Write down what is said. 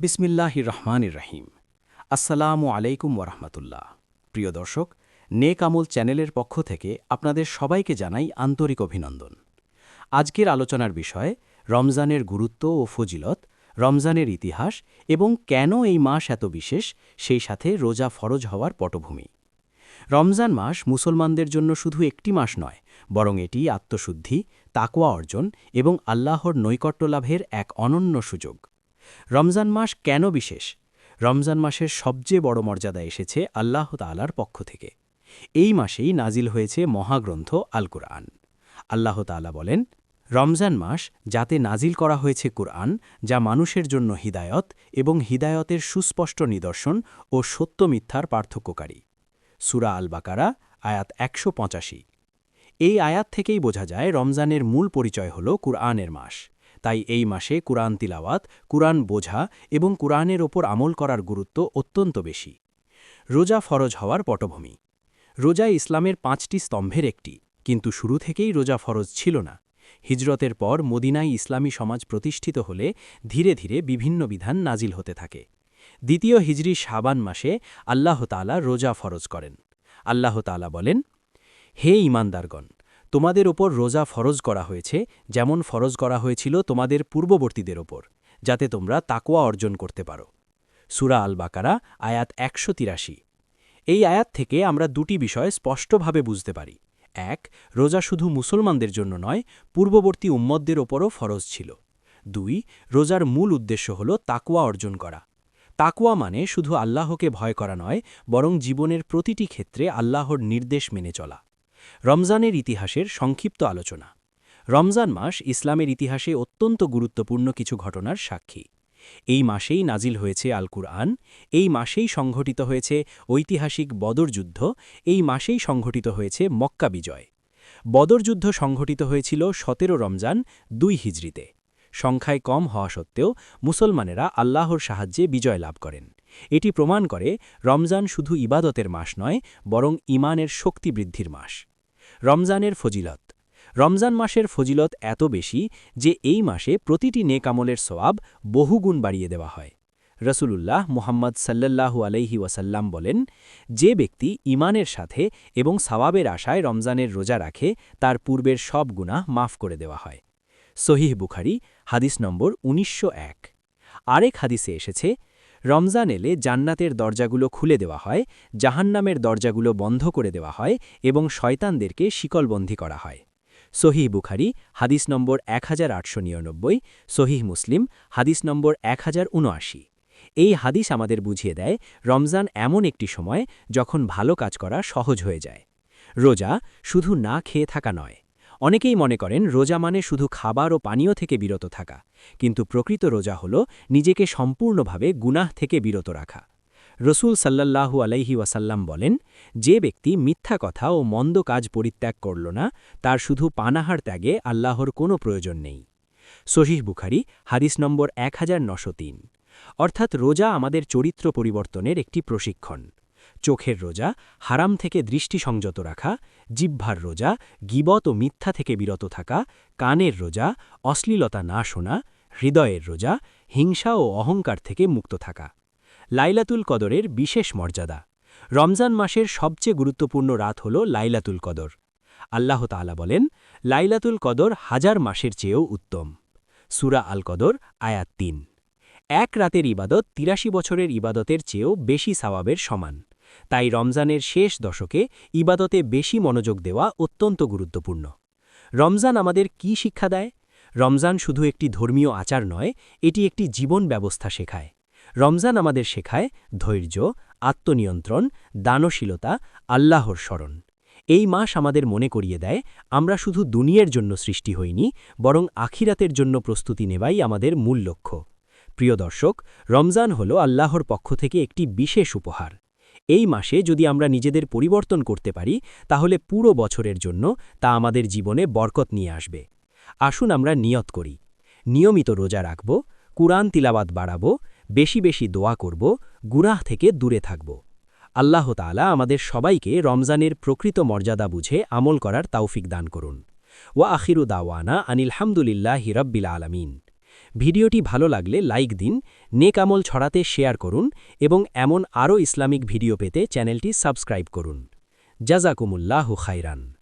বিসমিল্লাহির রহমানির রহিম। আসসালামু আলাইকুম ওরহমতুল্লাহ প্রিয় দর্শক, নেক আমল চ্যানেলের পক্ষ থেকে আপনাদের সবাইকে জানাই আন্তরিক অভিনন্দন। আজকের আলোচনার বিষয়, রমজানের গুরুত্ব ও ফজিলত, রমজানের ইতিহাস এবং কেন এই মাস এত বিশেষ, সেই সাথে রোজা ফরজ হওয়ার পটভূমি। রমজান মাস মুসলমানদের জন্য শুধু একটি মাস নয়, বরং এটি আত্মশুদ্ধি, তাকওয়া অর্জন এবং আল্লাহর নৈকট্য লাভের এক অনন্য সুযোগ। রমজান মাস কেন বিশেষ? রমজান মাসের সবচেয়ে বড় মর্যাদা এসেছে আল্লাহ তালার পক্ষ থেকে। এই মাসেই নাজিল হয়েছে মহাগ্রন্থ আল কুরআন আল্লাহ তালা বলেন, রমজান মাস যাতে নাজিল করা হয়েছে কুরআন, যা মানুষের জন্য হিদায়ত এবং হিদায়তের সুস্পষ্ট নিদর্শন ও সত্য মিথ্যার পার্থক্যকারী। সুরা আল বাকারা আয়াত একশো পঁচাশি। এই আয়াত থেকেই বোঝা যায় রমজানের মূল পরিচয় হল কুরআনের মাস। তাই এই মাসে কুরআন তিলাওয়াত, কুরআন বোঝা এবং কুরআনের ওপর আমল করার গুরুত্ব অত্যন্ত বেশি। রোজা ফরজ হওয়ার পটভূমি। রোজা ইসলামের পাঁচটি স্তম্ভের একটি, কিন্তু শুরু থেকেই রোজা ফরজ ছিল না। হিজরতের পর মদিনায় ইসলামী সমাজ প্রতিষ্ঠিত হলে ধীরে ধীরে বিভিন্ন বিধান নাজিল হতে থাকে। দ্বিতীয় হিজরি সাবান মাসে আল্লাহ তালা রোজা ফরজ করেন। আল্লাহ তালা বলেন, হে ইমানদারগণ তোমাদের ওপর রোজা ফরজ করা হয়েছে, যেমন ফরজ করা হয়েছিল তোমাদের পূর্ববর্তীদের ওপর যাতে তোমরা তাকোয়া অর্জন করতে পারো। সুরা আল বাকারা আয়াত একশো তিরাশি। এই আয়াত থেকে আমরা দুটি বিষয় স্পষ্টভাবে বুঝতে পারি। এক, রোজা শুধু মুসলমানদের জন্য নয়, পূর্ববর্তী উম্মদদের ওপরও ফরজ ছিল। দুই, রোজার মূল উদ্দেশ্য হল তাকুয়া অর্জন করা। তাকুয়া মানে শুধু আল্লাহকে ভয় করা নয়, বরং জীবনের প্রতিটি ক্ষেত্রে আল্লাহর নির্দেশ মেনে চলা। রমজানের ইতিহাসের সংক্ষিপ্ত আলোচনা। রমজান মাস ইসলামের ইতিহাসে অত্যন্ত গুরুত্বপূর্ণ কিছু ঘটনার সাক্ষী। এই মাসেই নাজিল হয়েছে আল কুরআন এই মাসেই সংঘটিত হয়েছে ঐতিহাসিক বদর যুদ্ধ, এই মাসেই সংঘটিত হয়েছে মক্কা বিজয়। বদর যুদ্ধ সংঘটিত হয়েছিল সতেরো রমজান দুই হিজড়িতে। সংখ্যায় কম হওয়া সত্ত্বেও মুসলমানেরা আল্লাহর সাহায্যে বিজয় লাভ করেন। এটি প্রমাণ করে রমজান শুধু ইবাদতের মাস নয়, বরং ইমানের শক্তি বৃদ্ধির মাস। রমজানের ফজিলত। রমজান মাসের ফজিলত এত বেশি যে এই মাসে প্রতিটি নেকামলের সোয়াব বহুগুণ বাড়িয়ে দেওয়া হয়। রসুলুল্লাহ মোহাম্মদ সাল্লাল্লাহু আলাইহি ওয়াসাল্লাম বলেন, যে ব্যক্তি ইমানের সাথে এবং সওয়াবের আশায় রমজানের রোজা রাখে, তার পূর্বের সব গুণা মাফ করে দেওয়া হয়। সহিহ বুখারি, হাদিস নম্বর উনিশশো এক। আরেক হাদিসে এসেছে রমজান এলে জান্নাতের দরজাগুলো খুলে দেওয়া হয়, জাহান্নামের দরজাগুলো বন্ধ করে দেওয়া হয় এবং শয়তানদেরকে শিকলবন্দী করা হয়। সহিহ বুখারি, হাদিস নম্বর এক হাজার আটশো নিরানব্বই, সহিহ মুসলিম, হাদিস নম্বর এক হাজার উনআশি। এই হাদিস আমাদের বুঝিয়ে দেয়, রমজান এমন একটি সময় যখন ভালো কাজ করা সহজ হয়ে যায়। রোজা শুধু না খেয়ে থাকা নয় অনেকেই মনে করেন রোজা মানে শুধু খাবার ও পানীয় থেকে বিরত থাকা, কিন্তু প্রকৃত রোজা হল নিজেকে সম্পূর্ণভাবে গুনাহ থেকে বিরত রাখা। রসুল সাল্লাল্লাহু আলাইহি ওয়াসাল্লাম বলেন, যে ব্যক্তি মিথ্যা কথা ও মন্দ কাজ পরিত্যাগ করল না, তার শুধু পানাহার ত্যাগে আল্লাহর কোনো প্রয়োজন নেই। সহিহ বুখারি, হাদিস নম্বর এক অর্থাৎ রোজা আমাদের চরিত্র পরিবর্তনের একটি প্রশিক্ষণ। চোখের রোজা, হারাম থেকে দৃষ্টি সংযত রাখা, জিহ্বার রোজা, গিবত ও মিথ্যা থেকে বিরত থাকা, কানের রোজা, অশ্লীলতা না শোনা, হৃদয়ের রোজা, হিংসা ও অহংকার থেকে মুক্ত থাকা। লাইলাতুল কদরের বিশেষ মর্যাদা। রমজান মাসের সবচেয়ে গুরুত্বপূর্ণ রাত হল লাইলাতুল কদর। আল্লাহ তালা বলেন, লাইলাতুল কদর হাজার মাসের চেয়েও উত্তম। সুরা আল কদর, আয়াত তিন। এক রাতের ইবাদত তিরাশি বছরের ইবাদতের চেয়েও বেশি সাওয়াবের সমান। তাই রমজানের শেষ দশকে ইবাদতে বেশি মনোযোগ দেওয়া অত্যন্ত গুরুত্বপূর্ণ। রমজান আমাদের কি শিক্ষা দেয়? রমজান শুধু একটি ধর্মীয় আচার নয়, এটি একটি জীবন ব্যবস্থা শেখায়। রমজান আমাদের শেখায় ধৈর্য, আত্মনিয়ন্ত্রণ, দানশীলতা, আল্লাহর স্মরণ। এই মাস আমাদের মনে করিয়ে দেয়, আমরা শুধু দুনিয়ার জন্য সৃষ্টি হইনি, বরং আখিরাতের জন্য প্রস্তুতি নেওয়াই আমাদের মূল লক্ষ্য। প্রিয় দর্শক, রমজান হল আল্লাহর পক্ষ থেকে একটি বিশেষ উপহার। এই মাসে যদি আমরা নিজেদের পরিবর্তন করতে পারি, তাহলে পুরো বছরের জন্য তা আমাদের জীবনে বরকত নিয়ে আসবে। আসুন আমরা নিয়ত করি। নিয়মিত রোজা রাখব, কুরআন তিলাবাদ বাড়াব, বেশি বেশি দোয়া করব গুরাহ থেকে দূরে থাকব। আল্লাহ তালা আমাদের সবাইকে রমজানের প্রকৃত মর্যাদা বুঝে আমল করার তাওফিক দান করুন। ওয়া আখিরু দাওয়ানা আনিল হামদুলিল্লাহ হিরব্বিল আলমিন। ভিডিওটি ভালো লাগলে লাইক দিন, নেক আমল ছড়াতে শেয়ার করুন এবং এমন আরও ইসলামিক ভিডিও পেতে চ্যানেলটি সাবস্ক্রাইব করুন। জাজাকুমুল্লাহ খাইরান